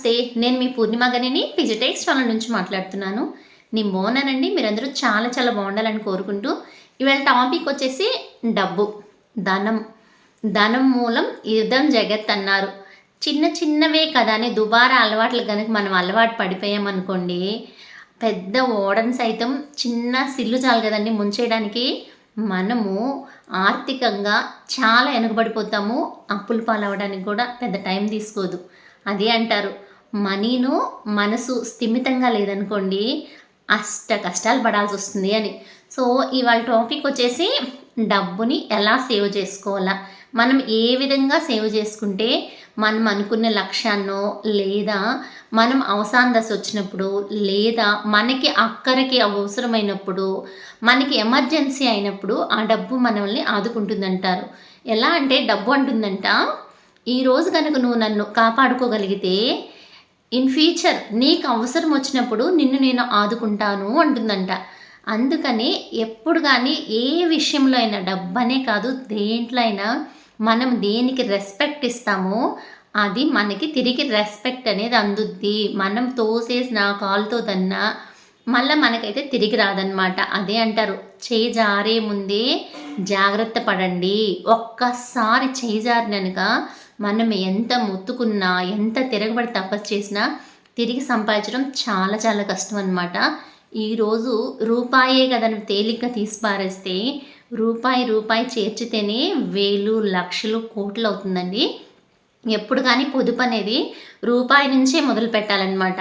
నమస్తే నేను మీ పూర్ణిమ గనిని పిజిటెక్స్ ఛానల్ నుంచి మాట్లాడుతున్నాను. నేను బాగున్నానండి మీరందరూ చాలా చాలా బాగుండాలని కోరుకుంటూ ఇవాళ టాపిక్ వచ్చేసి డబ్బు. ధనం. ధనం మూలం యుద్ధం జగత్ అన్నారు. చిన్న చిన్నవే కదా అని దుబారా అలవాట్లు కనుక మనం అలవాటు పడిపోయామనుకోండి పెద్ద ఓడని సైతం చిన్న సిల్లు చాలు కదండి ముంచేయడానికి. మనము ఆర్థికంగా చాలా వెనుకబడిపోతాము అప్పులు పాలవడానికి కూడా పెద్ద టైం తీసుకోదు. అదే అంటారు. మనీను మనసు స్థిమితంగా లేదనుకోండి అష్ట కష్టాలు పడాల్సి వస్తుంది అని. సో ఇవాళ టాపిక్ వచ్చేసి డబ్బుని ఎలా సేవ్ చేసుకోవాలా? మనం ఏ విధంగా సేవ్ చేసుకుంటే మనం అనుకున్న లక్ష్యాన్నో లేదా మనం అవసాన దశ వచ్చినప్పుడు లేదా మనకి అక్కరికి అవసరమైనప్పుడు మనకి ఎమర్జెన్సీ అయినప్పుడు ఆ డబ్బు మనల్ని ఆదుకుంటుందంటారు. ఎలా అంటే డబ్బు అంటుందంట ఈరోజు కనుక నువ్వు నన్ను కాపాడుకోగలిగితే ఇన్ ఫ్యూచర్ నీకు అవసరం వచ్చినప్పుడు నిన్ను నేను ఆదుకుంటాను అంటుందంట. అందుకని ఎప్పుడు కానీ ఏ విషయంలో అయినా డబ్బనే కాదు దేంట్లో అయినా మనం దేనికి రెస్పెక్ట్ ఇస్తామో అది మనకి తిరిగి రెస్పెక్ట్ అనేది అందుద్ది. మనం తోసేసిన కాలుతో దన్నా మళ్ళీ మనకైతే తిరిగి రాదనమాట అదే అంటారు. చేయి జారే ముందే జాగ్రత్త పడండి. ఒక్కసారి చేయి మనం ఎంత మొత్తుకున్నా ఎంత తిరగబడి తపస్సు చేసినా తిరిగి సంపాదించడం చాలా చాలా కష్టం అనమాట ఈరోజు రూపాయే కదని తేలిగ్గా తీసి పారేస్తే రూపాయి రూపాయి చేర్చితేనే వేలు లక్షలు కోట్లు అవుతుందండి. ఎప్పుడు కానీ పొదుపు అనేది రూపాయి నుంచే మొదలు పెట్టాలన్నమాట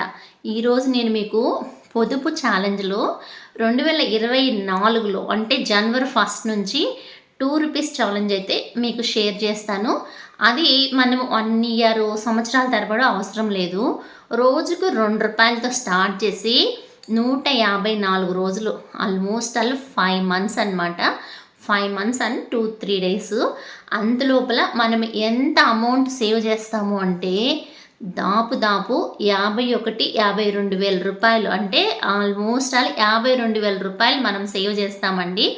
ఈరోజు నేను మీకు పొదుపు ఛాలెంజ్లో రెండు వేల ఇరవై నాలుగులో అంటే జనవరి ఫస్ట్ నుంచి టూ రూపీస్ ఛాలెంజ్ అయితే మీకు షేర్ చేస్తాను. అది మనం వన్ ఇయర్ సంవత్సరాల తరబడి అవసరం లేదు. రోజుకు రెండు రూపాయలతో స్టార్ట్ చేసి నూట యాభై నాలుగు రోజులు ఆల్మోస్ట్ ఆల్ ఫైవ్ మంత్స్ అనమాట five months and two three days. అంతలోపల మనం ఎంత అమౌంట్ సేవ్ చేస్తాము అంటే దాపు దాపు యాభై ఒకటి యాభై రెండు వేల రూపాయలు. అంటే ఆల్మోస్ట్ ఆల్ యాభై రెండు వేల రూపాయలు మనం సేవ్ చేస్తామండి.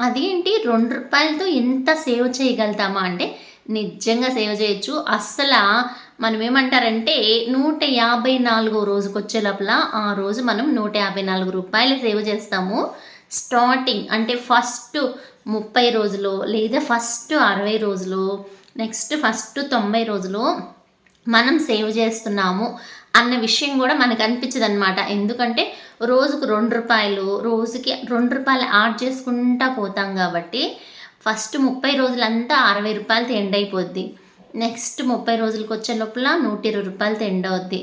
అదేంటి? రెండు రూపాయలతో ఎంత సేవ్ చేయగలుగుతామా అంటే నిజంగా సేవ్ చేయొచ్చు. అస్సలు మనం ఏమంటారంటే నూట యాభై నాలుగో రోజుకి వచ్చే లోపల ఆ రోజు మనం నూట యాభై నాలుగు రూపాయలు సేవ్ చేస్తాము. స్టార్టింగ్ అంటే ఫస్ట్ ముప్పై రోజులు లేదా ఫస్ట్ అరవై రోజులు నెక్స్ట్ ఫస్ట్ తొంభై రోజులు మనం సేవ్ చేస్తున్నాము అన్న విషయం కూడా మనకు అనిపించదు అనమాట ఎందుకంటే రోజుకు రెండు రూపాయలు రోజుకి రెండు రూపాయలు యాడ్ చేసుకుంటా పోతాం కాబట్టి ఫస్ట్ ముప్పై రోజులంతా అరవై రూపాయలతో ఎండ్ అయిపోద్ది. నెక్స్ట్ ముప్పై రోజులకు వచ్చే లోపల నూట ఇరవై రూపాయలతో ఎండ్ అవుద్ది.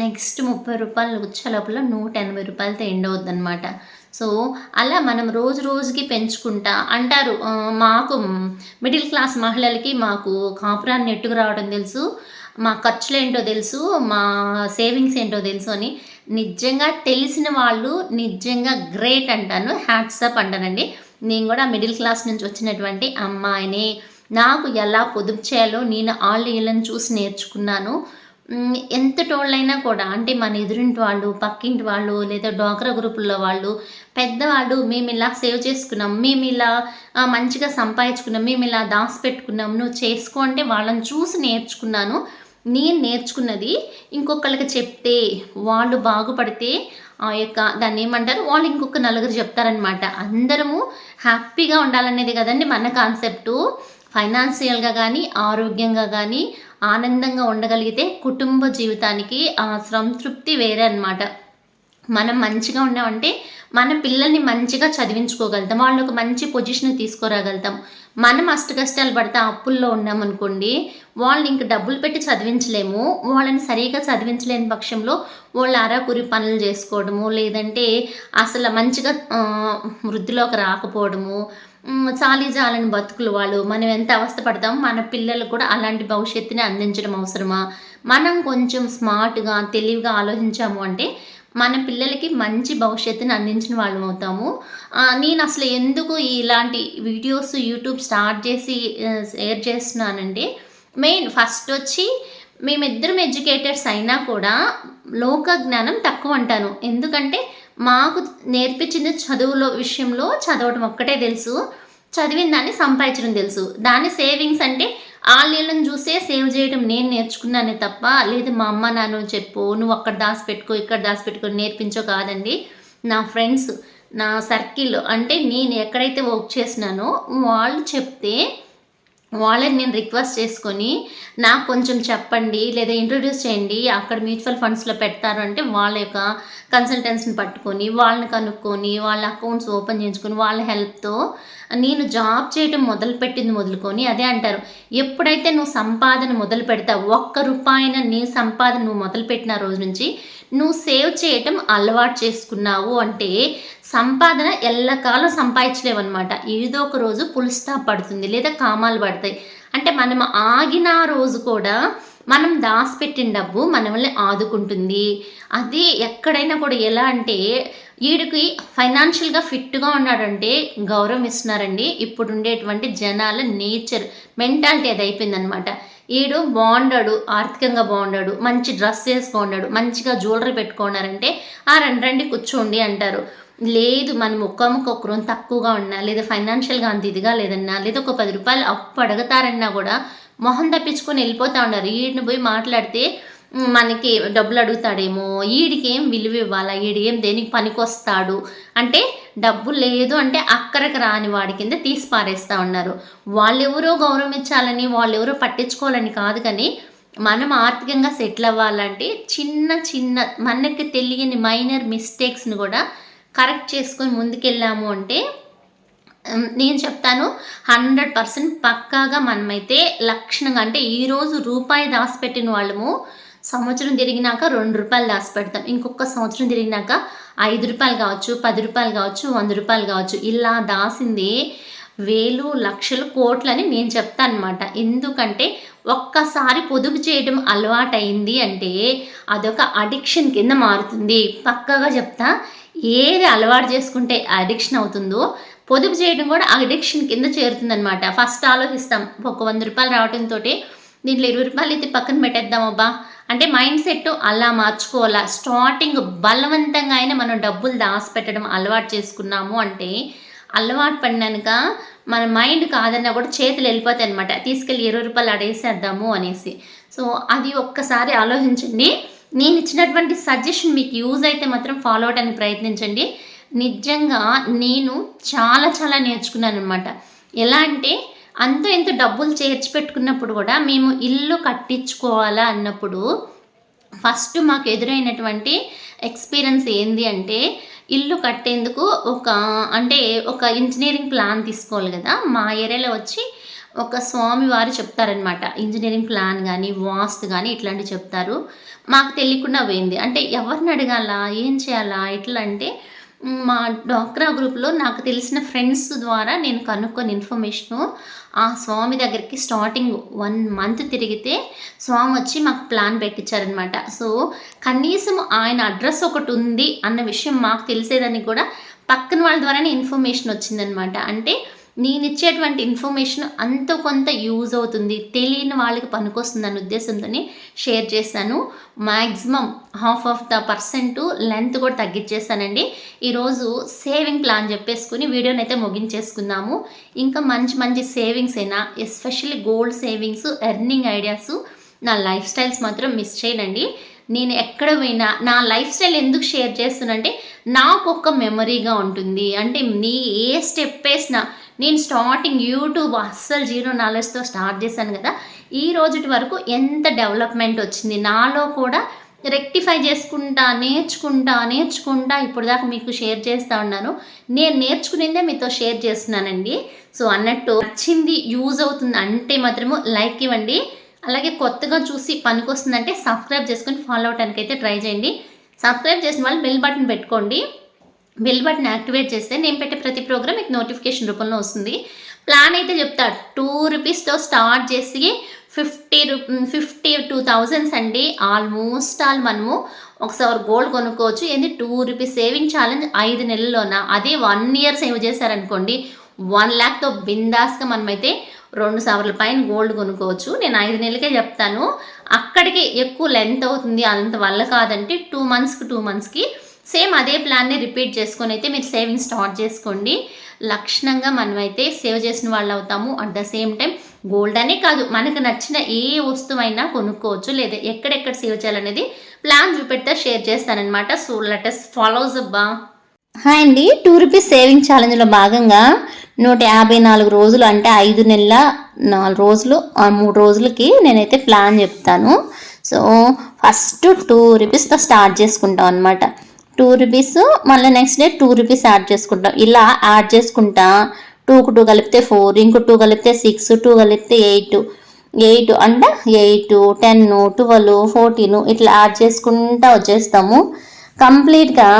నెక్స్ట్ ముప్పై రూపాయలు వచ్చే లోపల నూట ఎనభై రూపాయలతో ఎండ్ అవుద్ది అనమాట సో అలా మనం రోజు రోజుకి పెంచుకుంటా అంటారు. మాకు మిడిల్ క్లాస్ మహిళలకి మాకు కాపురాన్ని ఎట్టుకు రావడం తెలుసు? మా ఖర్చులు ఏంటో తెలుసు మా సేవింగ్స్ ఏంటో తెలుసు అని నిజంగా తెలిసిన వాళ్ళు నిజంగా గ్రేట్ అంటాను హ్యాట్సప్ అంటానండి. నేను కూడా మిడిల్ క్లాస్ నుంచి వచ్చినటువంటి అమ్మాయిని నాకు ఎలా పొదుపు చేయాలో నేను వాళ్ళు వీళ్ళని చూసి నేర్చుకున్నాను. ఎంత టోళ్ళైనా కూడా అంటే మన ఎదురింటి వాళ్ళు పక్కింటి వాళ్ళు లేదా డోక్రా గ్రూపుల్లో వాళ్ళు పెద్దవాళ్ళు మేము ఇలా సేవ్ చేసుకున్నాం మేము ఇలా మంచిగా సంపాదించుకున్నాం మేము ఇలా దాసి పెట్టుకున్నాం నువ్వు చేసుకో అంటే వాళ్ళని చూసి నేర్చుకున్నాను. నేను నేర్చుకున్నది ఇంకొకళ్ళకి చెప్తే వాళ్ళు బాగుపడితే ఆ యొక్క దాన్ని ఏమంటారు? వాళ్ళు ఇంకొక నలుగురు చెప్తారనమాట అందరము హ్యాపీగా ఉండాలనేది కదండి మన కాన్సెప్టు. ఫైనాన్షియల్గా కానీ ఆరోగ్యంగా కానీ ఆనందంగా ఉండగలిగితే కుటుంబ జీవితానికి ఆ సంతృప్తి వేరే అనమాట మనం మంచిగా ఉన్నామంటే మన పిల్లల్ని మంచిగా చదివించుకోగలుగుతాం. వాళ్ళు ఒక మంచి పొజిషన్ తీసుకురాగలుగుతాం. మనం అష్ట కష్టాలు పడితే అప్పుల్లో ఉన్నామనుకోండి వాళ్ళని ఇంక డబ్బులు పెట్టి చదివించలేము. వాళ్ళని సరిగా చదివించలేని పక్షంలో వాళ్ళు అరాకురి పనులు చేసుకోవడము లేదంటే అసలు మంచిగా వృద్ధిలోకి రాకపోవడము చాలీ జాలని బతుకులు వాళ్ళు. మనం ఎంత అవస్థ పడతామో మన పిల్లలు కూడా అలాంటి భవిష్యత్తుని అందించడం అవసరమా? మనం కొంచెం స్మార్ట్గా తెలివిగా ఆలోచించాము అంటే మన పిల్లలకి మంచి భవిష్యత్తుని అందించిన వాళ్ళం అవుతాము. నేను అసలు ఎందుకు ఇలాంటి వీడియోస్ యూట్యూబ్ స్టార్ట్ చేసి షేర్ చేస్తున్నానంటే మెయిన్ ఫస్ట్ వచ్చి మేమిద్దరం ఎడ్యుకేటర్స్ అయినా కూడా లోక జ్ఞానం తక్కువ అంటాను. ఎందుకంటే మాకు నేర్పించింది చదువులో విషయంలో చదవటం ఒక్కటే తెలుసు. చదివిన దాన్ని సంపాదించడం తెలుసు. దాన్ని సేవింగ్స్ అంటే ఆ నీళ్ళని చూసే సేవ్ చేయడం నేను నేర్చుకున్నానే తప్ప లేదు మా అమ్మ నాన్న చెప్పు నువ్వు అక్కడ దాచిపెట్టుకో ఇక్కడ దాచిపెట్టుకో నేర్పించో కాదండి. నా ఫ్రెండ్స్ నా సర్కిల్ అంటే నేను ఎక్కడైతే వర్క్ చేసినానో వాళ్ళు చెప్తే వాళ్ళని నేను రిక్వెస్ట్ చేసుకొని నాకు కొంచెం చెప్పండి లేదా ఇంట్రొడ్యూస్ చేయండి అక్కడ మ్యూచువల్ ఫండ్స్లో పెడతారు అంటే వాళ్ళ యొక్క కన్సల్టెన్సీని పట్టుకొని వాళ్ళని కనుక్కొని వాళ్ళ అకౌంట్స్ ఓపెన్ చేయించుకొని వాళ్ళ హెల్ప్తో నేను జాబ్ చేయడం మొదలుపెట్టింది మొదలుకొని అదే అంటారు. ఎప్పుడైతే నువ్వు సంపాదన మొదలు పెడతావు ఒక్క రూపాయిన నీ సంపాదన నువ్వు మొదలుపెట్టిన రోజు నుంచి నువ్వు సేవ్ చేయటం అలవాటు చేసుకున్నావు అంటే సంపాదన ఎల్లకాలం సంపాదించలేవన్నమాట. ఏదో ఒక రోజు పులుస్తా పడుతుంది లేదా కామాలు పడతాయి. అంటే మనం ఆగిన రోజు కూడా మనం దాచిపెట్టిన డబ్బు మనల్ని ఆదుకుంటుంది. అది ఎక్కడైనా కూడా ఎలా అంటే వీడికి ఫైనాన్షియల్గా ఫిట్గా ఉన్నాడంటే గౌరవం ఇస్తున్నారండి ఇప్పుడు ఉండేటువంటి జనాల నేచర్ మెంటాలిటీ అది అయిపోయిందనమాట వీడు బాగుండాడు ఆర్థికంగా బాగుండాడు మంచి డ్రెస్ వేసుకున్నాడు మంచిగా జ్యువెలరీ పెట్టుకున్నారంటే ఆ రెండు రండి కూర్చోండి అంటారు. లేదు మనం ఒక్కమ్మకొక్కరం తక్కువగా ఉన్నా లేదా ఫైనాన్షియల్గా అంత ఇదిగా లేదన్నా లేదా ఒక పది రూపాయలు అప్పు అడగతారన్నా కూడా మొహం తప్పించుకొని వెళ్ళిపోతూ ఉన్నారు. వీడిని పోయి మాట్లాడితే మనకి డబ్బులు అడుగుతాడేమో ఈడికి ఏం విలువ ఇవ్వాలా ఈడు ఏం దేనికి పనికొస్తాడు? అంటే డబ్బు లేదు అంటే అక్కడికి రాని వాడి కింద తీసి పారేస్తూ ఉన్నారు. వాళ్ళెవరో గౌరవించాలని వాళ్ళెవరో పట్టించుకోవాలని కాదు కానీ మనం ఆర్థికంగా సెటిల్ అవ్వాలంటే చిన్న చిన్న మనకి తెలియని మైనర్ మిస్టేక్స్ని కూడా కరెక్ట్ చేసుకొని ముందుకెళ్ళాము అంటే నేను చెప్తాను హండ్రెడ్ పర్సెంట్ పక్కాగా మనమైతే లక్షణంగా అంటే ఈరోజు రూపాయి దాచిపెట్టిన వాళ్ళము సంవత్సరం తిరిగినాక రెండు రూపాయలు దాచిపెడతాం. ఇంకొక సంవత్సరం తిరిగినాక ఐదు రూపాయలు కావచ్చు పది రూపాయలు కావచ్చు వంద రూపాయలు కావచ్చు ఇలా దాసింది వేలు లక్షలు కోట్లని నేను చెప్తాను అనమాట ఎందుకంటే ఒక్కసారి పొదుపు చేయడం అలవాటైంది అంటే అదొక అడిక్షన్ కింద మారుతుంది. పక్కగా చెప్తా ఏది అలవాటు చేసుకుంటే అడిక్షన్ అవుతుందో పొదుపు చేయడం కూడా అడిక్షన్ కింద చేరుతుందనమాట ఫస్ట్ ఆలోచిస్తాం ఒక వంద రూపాయలు రావడంతో దీంట్లో ఇరవై రూపాయలు అయితే పక్కన పెట్టేద్దాం అబ్బా. అంటే మైండ్ సెట్ అలా మార్చుకోవాలా? స్టార్టింగ్ బలవంతంగా అయినా మనం డబ్బులు దాచిపెట్టడం అలవాటు చేసుకున్నాము అంటే అలవాటు పడినాక మన మైండ్ కాదన్నా కూడా చేతులు వెళ్ళిపోతాయి అనమాట తీసుకెళ్ళి ఇరవై రూపాయలు అడేసేద్దాము అనేసి. సో అది ఒక్కసారి ఆలోచించండి. నేను ఇచ్చినటువంటి సజెషన్ మీకు యూజ్ అయితే మాత్రం ఫాలో అవడానికి ప్రయత్నించండి. నిజంగా నేను చాలా చాలా నేర్చుకున్నాను అనమాట ఎలా అంటే అంత ఎంత డబ్బులు చేర్చి పెట్టుకున్నప్పుడు కూడా మేము ఇల్లు కట్టించుకోవాలా అన్నప్పుడు ఫస్ట్ మాకు ఎదురైనటువంటి ఎక్స్పీరియన్స్ ఏంది అంటే ఇల్లు కట్టేందుకు ఒక అంటే ఒక ఇంజనీరింగ్ ప్లాన్ తీసుకోవాలి కదా. మా ఏరియాలో వచ్చి ఒక స్వామి వారు చెప్తారనమాట ఇంజనీరింగ్ ప్లాన్ కానీ వాస్తు కానీ ఇట్లాంటివి చెప్తారు. మాకు తెలియకుండా పోయింది. అంటే ఎవరిని అడగాల? ఏం చేయాలా? ఎట్లా? అంటే మా డాక్రా గ్రూప్లో నాకు తెలిసిన ఫ్రెండ్స్ ద్వారా నేను కనుక్కొని ఇన్ఫర్మేషను ఆ స్వామి దగ్గరికి స్టార్టింగ్ వన్ మంత్ తిరిగితే స్వామి వచ్చి మాకు ప్లాన్ పెట్టించారనమాట సో కనీసం ఆయన అడ్రస్ ఒకటి ఉంది అన్న విషయం మాకు తెలిసేదానికి కూడా పక్కన వాళ్ళ ద్వారానే ఇన్ఫర్మేషన్ వచ్చిందనమాట అంటే నేను ఇచ్చేటువంటి ఇన్ఫర్మేషన్ అంత కొంత యూజ్ అవుతుంది. తెలియని వాళ్ళకి పనికొస్తుంది అనే ఉద్దేశంతో షేర్ చేస్తాను maximum half of the percent length కూడా తగ్గించేస్తానండి ఈరోజు సేవింగ్ ప్లాన్ చెప్పేసుకుని వీడియోని అయితే ముగించేసుకుందాము. ఇంకా మంచి మంచి సేవింగ్స్ అయినా especially gold savings earning ideas నా లైఫ్ స్టైల్స్ మాత్రం మిస్ చేయనండి. నేను ఎక్కడ పోయినా నా లైఫ్ స్టైల్ ఎందుకు షేర్ చేస్తున్నంటే నాకు ఒక మెమరీగా ఉంటుంది. అంటే నీ ఏ స్టెప్ వేసినా నేను స్టార్టింగ్ యూట్యూబ్ అస్సలు జీరో నాలెడ్జ్తో స్టార్ట్ చేశాను కదా. ఈ రోజుటి వరకు ఎంత డెవలప్మెంట్ వచ్చింది? నాలో కూడా రెక్టిఫై చేసుకుంటా నేర్చుకుంటా నేర్చుకుంటా ఇప్పుడు దాకా మీకు షేర్ చేస్తూ ఉన్నాను. నేను నేర్చుకునేదే మీతో షేర్ చేస్తున్నానండి. సో అన్నట్టు వచ్చింది యూజ్ అవుతుంది అంటే మాత్రము లైక్ ఇవ్వండి. అలాగే కొత్తగా చూసి పనికొస్తుందంటే సబ్స్క్రైబ్ చేసుకొని ఫాలో అవటానికి అయితే ట్రై చేయండి. సబ్స్క్రైబ్ చేసిన వాళ్ళు బెల్ బటన్ పెట్టుకోండి. బిల్ బటన్ యాక్టివేట్ చేస్తే నేను పెట్టే ప్రతి ప్రోగ్రామ్ మీకు నోటిఫికేషన్ రూపంలో వస్తుంది. ప్లాన్ అయితే చెప్తాడు టూ రూపీస్తో స్టార్ట్ చేసి ఫిఫ్టీ రూ ఫిఫ్టీ టూ థౌజండ్స్ అండి. ఆల్మోస్ట్ ఆల్ మనము ఒకసారి గోల్డ్ కొనుక్కోవచ్చు. ఏంది? టూ రూపీస్ సేవింగ్ ఛాలెంజ్ ఐదు నెలల్లోన? అదే వన్ ఇయర్ సేవ్ చేశారనుకోండి వన్ ల్యాక్తో బిందాస్గా మనమైతే రెండు సవర్ల పైన గోల్డ్ కొనుక్కోవచ్చు. నేను ఐదు నెలలకే చెప్తాను. అక్కడికి ఎక్కువ లెంత్ అవుతుంది అంత వల్ల కాదంటే టూ మంత్స్కి టూ మంత్స్కి సేమ్ అదే ప్లాన్ని రిపీట్ చేసుకొని అయితే మీరు సేవింగ్ స్టార్ట్ చేసుకోండి. లక్షణంగా మనమైతే సేవ్ చేసిన వాళ్ళు అవుతాము. At the same time gold అనే కాదు మనకు నచ్చిన ఏ వస్తువైనా కొనుక్కోవచ్చు. లేదా ఎక్కడెక్కడ సేవ్ చేయాలనేది ప్లాన్ చూపెడితే షేర్ చేస్తానన్నమాట. సో లెటస్ ఫాలోస్ అబ్బా హాయ్ అండి. టూ రూపీస్ సేవింగ్ ఛాలెంజ్లో భాగంగా నూట యాభై నాలుగు రోజులు అంటే ఐదు నెలల నాలుగు రోజులు ఆ మూడు రోజులకి నేనైతే ప్లాన్ చెప్తాను. సో ఫస్ట్ టూ రూపీస్తో స్టార్ట్ చేసుకుంటాం అనమాట టూ రూపీస్ మళ్ళీ next day two rupees add చేసుకుంటాం. ఇలా యాడ్ చేసుకుంటా టూకు టూ కలిపితే ఫోర్ ఇంకో టూ కలిపితే సిక్స్ టూ కలిపితే ఎయిట్ ఎయిట్ అంటే ఎయిట్ టెన్ ట్వెల్వ్ ఫోర్టీన్ ఇట్లా యాడ్ చేసుకుంటా వచ్చేస్తాము. కంప్లీట్గా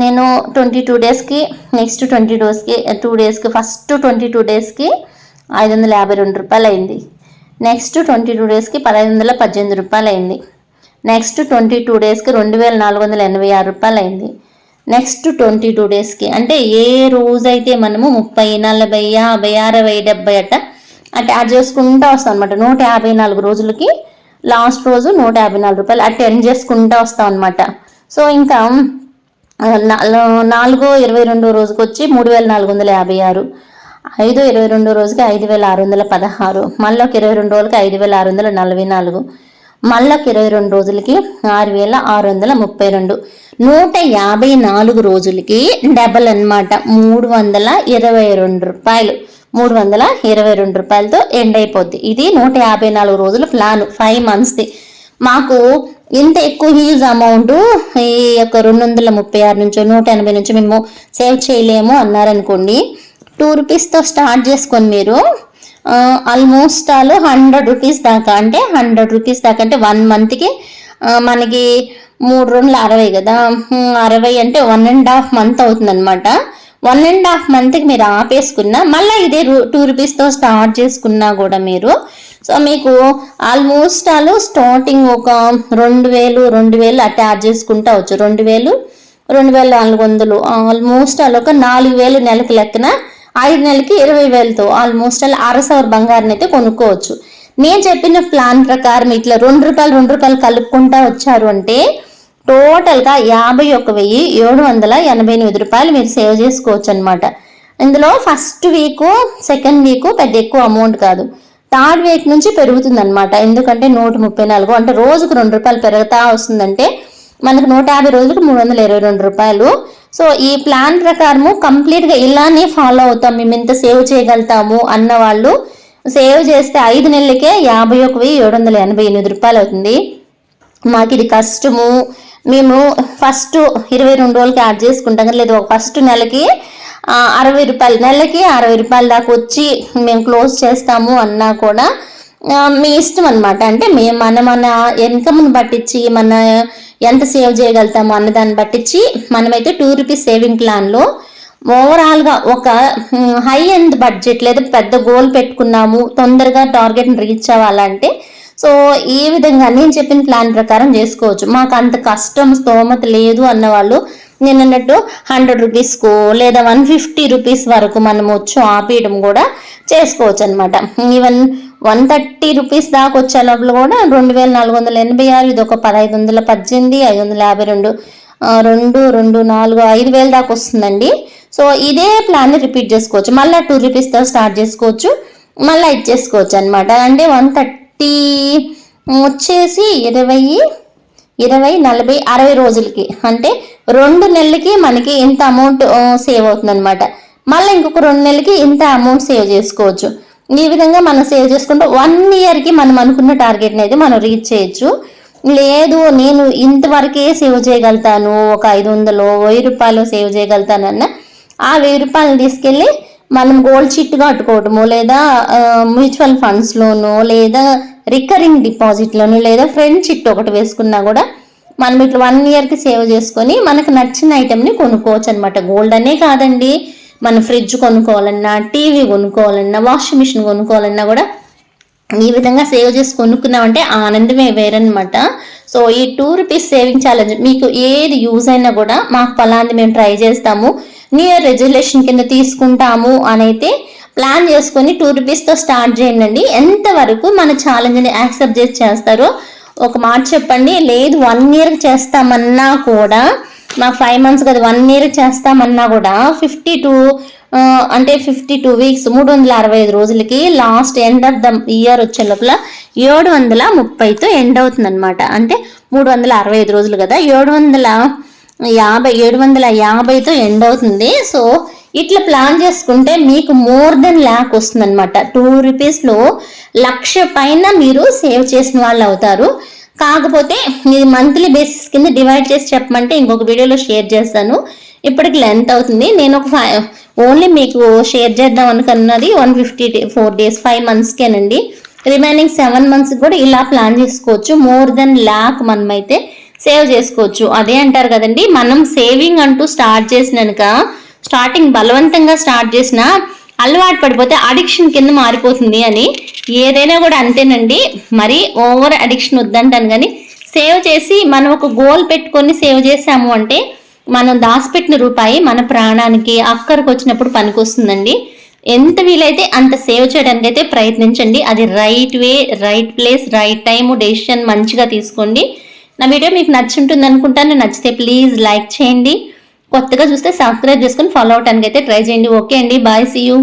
నేను ట్వంటీ టూ డేస్కి నెక్స్ట్ ట్వంటీ డోస్కి టూ డేస్కి ఫస్ట్ ట్వంటీ టూ డేస్కి ఐదు వందల యాభై రెండు రూపాయలు అయింది నెక్స్ట్ ట్వంటీ టూ డేస్కి పదహైదు వందల పద్దెనిమిది రూపాయలు అయింది నెక్స్ట్ ట్వంటీ టూ డేస్కి రెండు వేల నాలుగు వందల ఎనభై ఆరు రూపాయలు అయింది నెక్స్ట్ ట్వంటీ టూ డేస్కి అంటే ఏ రోజైతే మనము ముప్పై నలభై యాభై అరవై డెబ్బై అట్ట అట్ యాడ్ చేసుకుంటూ వస్తాం అనమాట నూట యాభై నాలుగు రోజులకి లాస్ట్ రోజు నూట యాభై నాలుగు రూపాయలు అట్ ఎండ్ చేసుకుంటూ వస్తాం అనమాట సో ఇంకా నాలుగో ఇరవై రెండో రోజుకి వచ్చి మూడు వేల నాలుగు వందల యాభై ఆరు. ఐదు ఇరవై రెండో రోజుకి ఐదు వేల ఆరు వందల పదహారు. మళ్ళీ ఒక ఇరవై రెండు రోజులకి ఐదు వేల ఆరు వందల నలభై నాలుగు. మళ్ళీ ఇరవై రెండు రోజులకి ఆరు వేల ఆరు వందల ముప్పై రెండు. నూట యాభై నాలుగు రోజులకి డబల్ అనమాట మూడు వందల ఇరవై రెండు రూపాయలు. మూడు వందల ఇరవై రెండు రూపాయలతో ఎండ్ అయిపోద్ది. ఇది నూట యాభై నాలుగు రోజుల ప్లాన్ ఫైవ్ మంత్స్ది మాకు ఇంత ఎక్కువ హ్యూజ్ అమౌంట్ ఈ యొక్క రెండు వందల ముప్పై ఆరు నుంచి నూట ఎనభై నుంచి మేము సేవ్ చేయలేము అన్నారనుకోండి టూ రూపీస్తో స్టార్ట్ చేసుకొని మీరు ఆల్మోస్ట్ ఆల్ హండ్రెడ్ రూపీస్ దాకా అంటే హండ్రెడ్ రూపీస్ దాకా అంటే వన్ మంత్కి మనకి మూడు రోజులు అరవై కదా. అరవై అంటే వన్ అండ్ హాఫ్ మంత్ అవుతుందన్నమాట. వన్ అండ్ హాఫ్ మంత్కి మీరు ఆపేసుకున్నా మళ్ళీ ఇదే టూ రూపీస్తో స్టార్ట్ చేసుకున్నా కూడా మీరు సో మీకు ఆల్మోస్ట్ ఆల్ స్టార్టింగ్ ఒక రెండు వేలు రెండు వేలు అటాచ్ చేసుకుంటా వచ్చు. రెండు వేలు రెండు వేల నాలుగు వందలు ఆల్మోస్ట్ అలా ఒక నాలుగు వేలు నెలకి లెక్కన ఐదు నెలలకి ఇరవై వేలతో ఆల్మోస్ట్ అలా అరసవర్ బంగారం అయితే కొనుక్కోవచ్చు. నేను చెప్పిన ప్లాన్ ప్రకారం ఇట్లా రెండు రూపాయలు రెండు రూపాయలు కలుపుకుంటా వచ్చారు అంటే టోటల్గా యాభై ఒక వెయ్యి ఏడు వందల ఎనభై ఎనిమిది రూపాయలు మీరు సేవ్ చేసుకోవచ్చు అనమాట ఇందులో ఫస్ట్ వీకు సెకండ్ వీకు పెద్ద ఎక్కువ అమౌంట్ కాదు. థర్డ్ వీక్ నుంచి పెరుగుతుంది అనమాట ఎందుకంటే నూట ముప్పై నాలుగు అంటే రోజుకు రెండు రూపాయలు పెరుగుతా వస్తుందంటే మనకు నూట యాభై రోజులకు మూడు వందల ఇరవై రెండు రూపాయలు. సో ఈ ప్లాన్ ప్రకారము కంప్లీట్గా ఇలానే ఫాలో అవుతాం. మేము ఎంత సేవ్ చేయగలుగుతాము అన్న వాళ్ళు. సేవ్ చేస్తే ఐదు నెలలకే యాభై ఒక వెయ్యి ఏడు వందల ఎనభై ఎనిమిది రూపాయలు అవుతుంది. మాకు ఇది కష్టము. మేము ఫస్ట్ ఇరవై రెండు రోజులకి యాడ్ చేసుకుంటాం లేదు ఒక ఫస్ట్ నెలకి అరవై రూపాయలు నెలకి అరవై రూపాయల దాకా వచ్చి మేము క్లోజ్ చేస్తాము అన్నా కూడా మీ ఇష్టం అనమాట అంటే మేము మన మన ఇన్కమ్ని పట్టించి మన ఎంత సేవ్ చేయగలుగుతాము అన్న దాన్ని బట్టించి మనమైతే టూ రూపీస్ సేవింగ్ ప్లాన్లో ఓవరాల్గా ఒక హై ఎండ్ బడ్జెట్ లేదా పెద్ద గోల్ పెట్టుకున్నాము తొందరగా టార్గెట్ని రీచ్ అవ్వాలంటే సో ఈ విధంగా నేను చెప్పిన ప్లాన్ ప్రకారం చేసుకోవచ్చు. మాకు అంత కష్టం స్తోమత లేదు అన్న వాళ్ళు నేను అన్నట్టు హండ్రెడ్ రూపీస్కు లేదా వన్ ఫిఫ్టీ రూపీస్ వరకు మనం వచ్చి ఆపేయడం కూడా చేసుకోవచ్చు అనమాట ఈవెన్ వన్ థర్టీ రూపీస్ దాకా వచ్చే లోపల కూడా రెండు వేల నాలుగు వందల ఎనభై ఆరు ఇది ఒక పదహైదు వందల పద్దెనిమిది ఐదు వందల యాభై రెండు రెండు రెండు నాలుగు ఐదు వేల దాకా వస్తుందండి. సో ఇదే ప్లాన్ రిపీట్ చేసుకోవచ్చు. మళ్ళీ టూ రూపీస్తో స్టార్ట్ చేసుకోవచ్చు. మళ్ళీ ఇచ్చేసుకోవచ్చు అనమాట అంటే వన్ థర్టీ వచ్చేసి ఇరవై ఇరవై నలభై అరవై రోజులకి. అంటే రెండు నెలలకి మనకి ఇంత అమౌంట్ సేవ్ అవుతుంది అనమాట మళ్ళీ ఇంకొక రెండు నెలలకి ఇంత అమౌంట్ సేవ్ చేసుకోవచ్చు. ఈ విధంగా మనం సేవ్ చేసుకుంటే వన్ ఇయర్కి మనం అనుకున్న టార్గెట్ని అయితే మనం రీచ్ చేయొచ్చు. లేదు నేను ఇంతవరకే సేవ్ చేయగలుగుతాను ఒక ఐదు వందలు వెయ్యి రూపాయలు సేవ్ చేయగలుగుతానన్న ఆ వెయ్యి రూపాయలు తీసుకెళ్ళి మనం గోల్డ్ షీట్ కట్టుకోవటము లేదా మ్యూచువల్ ఫండ్స్లోనో లేదా రికరింగ్ డిపాజిట్లోను లేదా ఫ్రెండ్ చిట్ ఒకటి వేసుకున్నా కూడా మనం ఇట్లా వన్ ఇయర్కి సేవ్ చేసుకొని మనకు నచ్చిన ఐటెంని కొనుక్కోవచ్చు అనమాట గోల్డ్ అనే కాదండి. మన ఫ్రిడ్జ్ కొనుక్కోవాలన్నా టీవీ కొనుక్కోవాలన్నా వాషింగ్ మిషన్ కొనుక్కోవాలన్నా కూడా ఈ విధంగా సేవ్ చేసి కొనుక్కున్నామంటే ఆనందమే వేరనమాట సో ఈ టూ రూపీస్ సేవింగ్ ఛాలెంజ్ మీకు ఏది యూజ్ అయినా కూడా మాకు ఫలాంది మేము ట్రై చేస్తాము. న్యూ ఇయర్ రెజల్యూషన్ కింద తీసుకుంటాము అని అయితే ప్లాన్ చేసుకొని టూ రూపీస్తో స్టార్ట్ చేయండి ఎంతవరకు మన ఛాలెంజ్ని యాక్సెప్ట్ చేసి చేస్తారో ఒక మాట చెప్పండి. లేదు వన్ ఇయర్ చేస్తామన్నా కూడా మాకు ఫైవ్ మంత్స్ కదా వన్ ఇయర్ చేస్తామన్నా కూడా ఫిఫ్టీ టూ అంటే ఫిఫ్టీ టూ వీక్స్ మూడు వందల అరవై ఐదు రోజులకి last end of the year వచ్చే లోపల ఏడు వందల ముప్పైతో ఎండ్ అవుతుందన్నమాట. అంటే మూడు వందల అరవై ఐదు రోజులు కదా ఏడు వందల యాభై ఏడు వందల యాభైతో ఎండ్ అవుతుంది. సో ఇట్లా ప్లాన్ చేసుకుంటే మీకు మోర్ దెన్ ల్యాక్ వస్తుంది అనమాట టూ రూపీస్లో లక్ష పైన మీరు సేవ్ చేసిన వాళ్ళు అవుతారు. కాకపోతే ఇది మంత్లీ బేసిస్ కింద డివైడ్ చేసి చెప్పమంటే ఇంకొక వీడియోలో షేర్ చేస్తాను. ఇప్పటికి లెంత్ అవుతుంది. నేను ఒక ఫైవ్ ఓన్లీ మీకు షేర్ చేద్దాం అనుకున్నది one fifty four days five మంత్స్కేనండి remaining seven months కూడా ఇలా ప్లాన్ చేసుకోవచ్చు. మోర్ దెన్ ల్యాక్ మనం అయితే సేవ్ చేసుకోవచ్చు. అదే అంటారు కదండి మనం సేవింగ్ అంటూ స్టార్ట్ చేసినాక స్టార్టింగ్ బలవంతంగా స్టార్ట్ చేసిన అలవాటు పడిపోతే అడిక్షన్ కింద మారిపోతుంది అని. ఏదైనా కూడా అంతేనండి. మరి ఓవర్ అడిక్షన్ వద్దంటాను కానీ సేవ్ చేసి మనం ఒక గోల్ పెట్టుకొని సేవ్ చేసాము అంటే మనం దాచిపెట్టిన రూపాయి మన ప్రాణానికి అక్కడికి వచ్చినప్పుడు పనికొస్తుందండి. ఎంత వీలైతే అంత సేవ్ చేయడానికి అయితే ప్రయత్నించండి. అది right way right place right time decision మంచిగా తీసుకోండి. నా వీడియో మీకు నచ్చుంటుంది అనుకుంటాను. నచ్చితే ప్లీజ్ లైక్ చేయండి. కొత్తగా చూస్తే సబ్స్క్రైబ్ చేసుకుని ఫాలో అవటానికి అయితే ట్రై చేయండి. ఓకే అండి బాయ్ సీ యూ